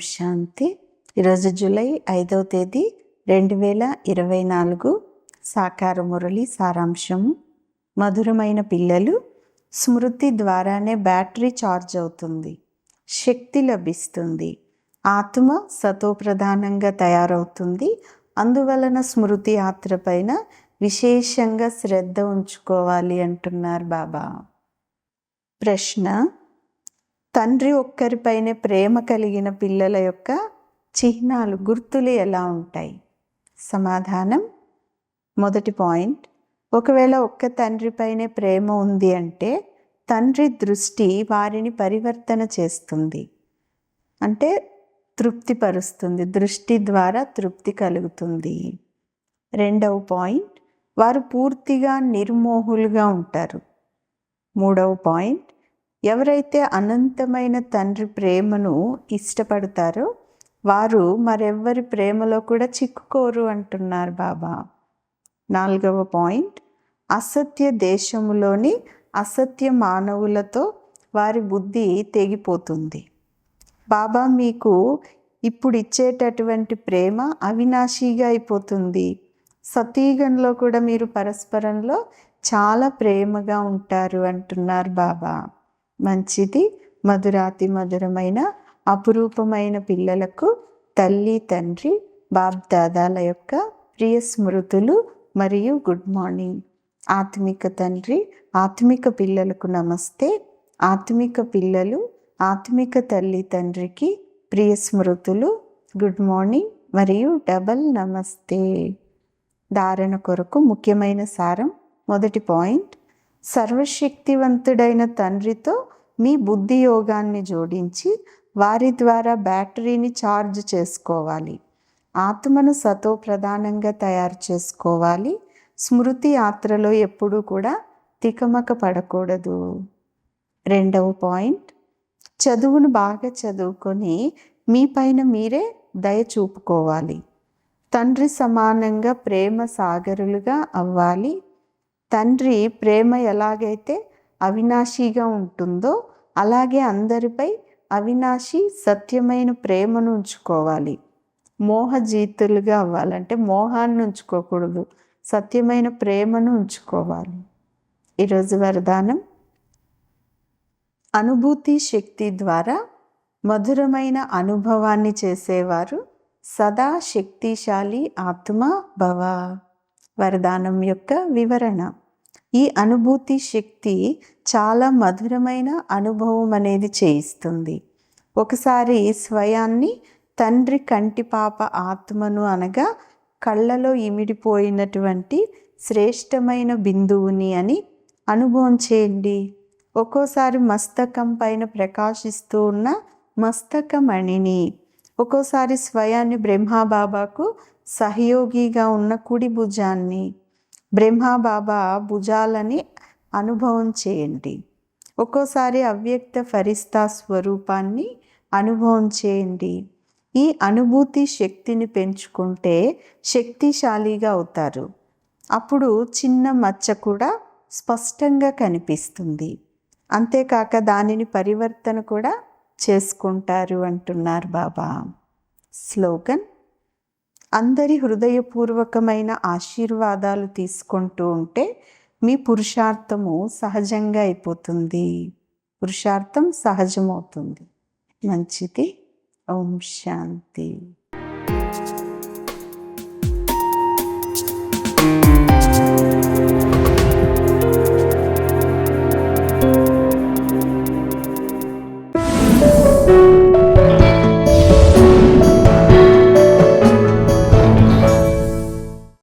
శాంతి. ఈరోజు జూలై ఐదవ తేదీ రెండు వేల ఇరవై నాలుగు సాకార మురళి సారాంశము. మధురమైన పిల్లలు స్మృతి ద్వారానే బ్యాటరీ ఛార్జ్ అవుతుంది. శక్తి లభిస్తుంది. ఆత్మ సతోప్రధానంగా తయారవుతుంది. అందువలన స్మృతి యాత్ర పైన విశేషంగా శ్రద్ధ ఉంచుకోవాలి అంటున్నారు బాబా. ప్రశ్న తండ్రి ఒక్కరిపైనే ప్రేమ కలిగిన పిల్లల యొక్క చిహ్నాలు గుర్తులు ఎలా ఉంటాయి? సమాధానం మొదటి పాయింట్. ఒకవేళ ఒక్క తండ్రిపైనే ప్రేమ ఉంది అంటే తండ్రి దృష్టి వారిని పరివర్తన చేస్తుంది. అంటే తృప్తిపరుస్తుంది దృష్టి ద్వారా తృప్తి కలుగుతుంది. రెండవ పాయింట్. వారు పూర్తిగా నిర్మోహులుగా ఉంటారు. మూడవ పాయింట్. ఎవరైతే అనంతమైన తండ్రి ప్రేమను ఇష్టపడతారో వారు మరెవ్వరి ప్రేమలో కూడా చిక్కుకోరు అంటున్నారు బాబా. నాలుగవ పాయింట్ అసత్య దేశములోని అసత్య మానవులతో వారి బుద్ధి తెగిపోతుంది. బాబా మీకు ఇప్పుడు ఇచ్చేటటువంటి ప్రేమ అవినాశీగా అయిపోతుంది. సతీగంలో కూడా మీరు పరస్పరంలో చాలా ప్రేమగా ఉంటారు అంటున్నారు బాబా. మంచిది. మధురాతి మధురమైన అపురూపమైన పిల్లలకు తల్లి తండ్రి బాబ్దాదాల యొక్క ప్రియ స్మృతులు మరియు గుడ్ మార్నింగ్. ఆత్మిక తండ్రి ఆత్మిక పిల్లలకు నమస్తే. ఆత్మిక పిల్లలు ఆత్మిక తల్లి తండ్రికి ప్రియ స్మృతులు గుడ్ మార్నింగ్ మరియు డబల్ నమస్తే. ధారణ కొరకు ముఖ్యమైన సారం మొదటి పాయింట్. సర్వశక్తివంతుడైన తండ్రితో మీ బుద్ధి యోగాన్ని జోడించి వారి ద్వారా బ్యాటరీని ఛార్జ్ చేసుకోవాలి. ఆత్మను సతో ప్రధానంగా తయారు చేసుకోవాలి. స్మృతి యాత్రలో ఎప్పుడూ కూడా తికమక పడకూడదు. రెండవ పాయింట్ చదువును బాగా చదువుకొని మీ పైన మీరే దయ చూపుకోవాలి. తండ్రి సమానంగా ప్రేమ సాగరులుగా అవ్వాలి. తండ్రి ప్రేమ ఎలాగైతే అవినాశిగా ఉంటుందో అలాగే అందరిపై అవినాశి సత్యమైన ప్రేమను ఉంచుకోవాలి. మోహజీతులుగా అవ్వాలంటే మోహాన్ని ఉంచుకోకూడదు. సత్యమైన ప్రేమను ఉంచుకోవాలి. ఈరోజు వరదానం. అనుభూతి శక్తి ద్వారా మధురమైన అనుభవాన్ని చేసేవారు సదా శక్తిశాలి ఆత్మ భవ. వరదానం యొక్క వివరణ. ఈ అనుభూతి శక్తి చాలా మధురమైన అనుభవం అనేది చేయిస్తుంది. ఒకసారి స్వయాన్ని తండ్రి కంటిపాప ఆత్మను అనగా కళ్ళలో ఇమిడిపోయినటువంటి శ్రేష్టమైన బిందువుని అని అనుభవం చేయండి. ఒక్కోసారి మస్తకం పైన ప్రకాశిస్తూ ఉన్న మస్తకమణిని ఒక్కోసారి స్వయాన్ని బ్రహ్మాబాబాకు సహయోగిగా ఉన్న కుడి భుజాన్ని బ్రహ్మబాబా భుజాలని అనుభవం చేయండి. ఒక్కోసారి అవ్యక్త ఫరిస్తా స్వరూపాన్ని అనుభవం చేయండి. ఈ అనుభూతి శక్తిని పెంచుకుంటే శక్తిశాలిగా అవుతారు. అప్పుడు చిన్న మచ్చ కూడా స్పష్టంగా కనిపిస్తుంది. అంతేకాక దానిని పరివర్తన కూడా చేసుకుంటారు అంటున్నారు బాబా. స్లోగన్ అందరి హృదయపూర్వకమైన ఆశీర్వాదాలు తీసుకుంటూ ఉంటే మీ పురుషార్థము సహజంగా అయిపోతుంది. పురుషార్థం సహజమవుతుంది. మంచిది. ఓం శాంతి.